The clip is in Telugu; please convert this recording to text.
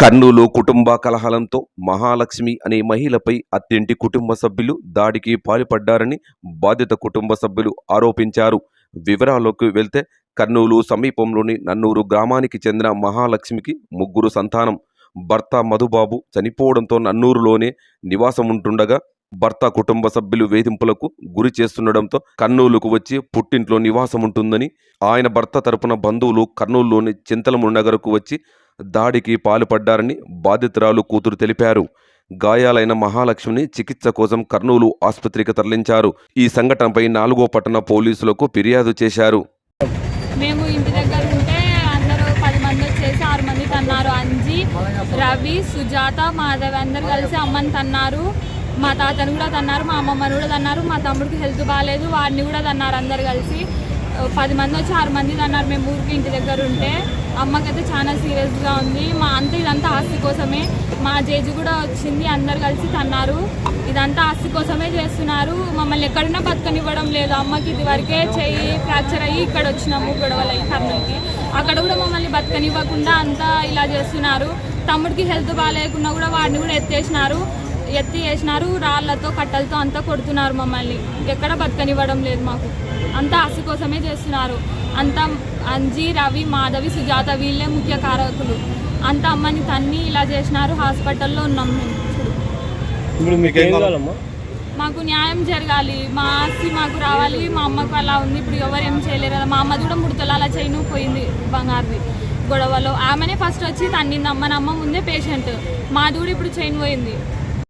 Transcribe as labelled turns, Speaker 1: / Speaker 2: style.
Speaker 1: కర్నూలు కుటుంబ కలహాలంతో మహాలక్ష్మి అనే మహిళపై అత్తింటి కుటుంబ సభ్యులు దాడికి పాల్పడ్డారని బాధిత కుటుంబ సభ్యులు ఆరోపించారు. వివరాల్లోకి వెళ్తే కర్నూలు సమీపంలోని నన్నూరు గ్రామానికి చెందిన మహాలక్ష్మికి ముగ్గురు సంతానం. భర్త మధుబాబు చనిపోవడంతో నన్నూరులోనే నివాసం ఉంటుండగా భర్త కుటుంబ సభ్యులు వేధింపులకు గురి చేస్తుండడంతో కర్నూలుకు వచ్చి పుట్టింట్లో నివాసం ఉంటుందని ఆయన భర్త తరపున బంధువులు కర్నూలులోని చింతలము నగరకు వచ్చి దాడికి పాల్పడ్డారని బాధితురాలు కూతురు తెలిపారు. గాయాలైన మహాలక్ష్మిని చికిత్స కోసం కర్నూలు ఆసుపత్రికి తరలించారు. ఈ సంఘటనపై నాలుగో పట్టణ పోలీసులకు ఫిర్యాదు చేశారు.
Speaker 2: మేము ఇంటి దగ్గర ఉంటే అందరూ పది మంది వచ్చేసి ఆరు మంది తన్నారు. అంజి రవి సుజాత మాధవ్ అందరు కలిసి అమ్మని తన్నారు. మా తాతని కూడా తన్నారు మా అమ్మమ్మని కూడా తన్నారు మా తమ్ముడికి హెల్త్ బాగాలేదు వాడిని కూడా తన్నారు అందరు కలిసి. పది మంది వచ్చి ఆరు మంది తన్నారు. మేము ఊరికి ఇంటి దగ్గర ఉంటే అమ్మకైతే చాలా సీరియస్గా ఉంది. మా అంత ఇదంతా ఆస్తి కోసమే. మా జేజి కూడా వచ్చింది అందరు కలిసి తన్నారు. ఇదంతా ఆస్తి కోసమే చేస్తున్నారు. మమ్మల్ని ఎక్కడున్నా బతకనివ్వడం లేదు. అమ్మకి ఇది వరకే చెయ్యి ఫ్రాక్చర్ అయ్యి ఇక్కడ వచ్చినాము గొడవలు అయ్యి కర్నూలుకి అక్కడ కూడా మమ్మల్ని బతకనివ్వకుండా అంతా ఇలా చేస్తున్నారు. తమ్ముడికి హెల్త్ బాగాలేకున్నా కూడా వాడిని కూడా ఎత్తేసినారు. ఎత్తి వేసినారు రాళ్ళతో కట్టలతో అంతా కొడుతున్నారు మమ్మల్ని. ఎక్కడ బతకనివ్వడం లేదు మాకు. అంతా ఆస్తి కోసమే చేస్తున్నారు. అంతా అంజి రవి మాధవి సుజాత వీళ్ళే ముఖ్య కారకులు. అంత అమ్మని తన్ని ఇలా చేసినారు హాస్పిటల్లో ఉన్నాం మేము.
Speaker 3: మీకు ఏం కావాలమ్మా?
Speaker 2: మాకు న్యాయం జరగాలి. మా ఆస్తి మాకు రావాలి మా అమ్మకు అలా ఉంది. ఇప్పుడు ఎవరు ఏం చేయలేరు కదా. మా అమ్మ కూడా ముడతలు అలా చేయను పోయింది బంగారుది గొడవలో. ఆమెనే ఫస్ట్ వచ్చి తన్నింది. అమ్మ నా అమ్మ ముందే పేషెంట్ మాది కూడా ఇప్పుడు చైన్ పోయింది.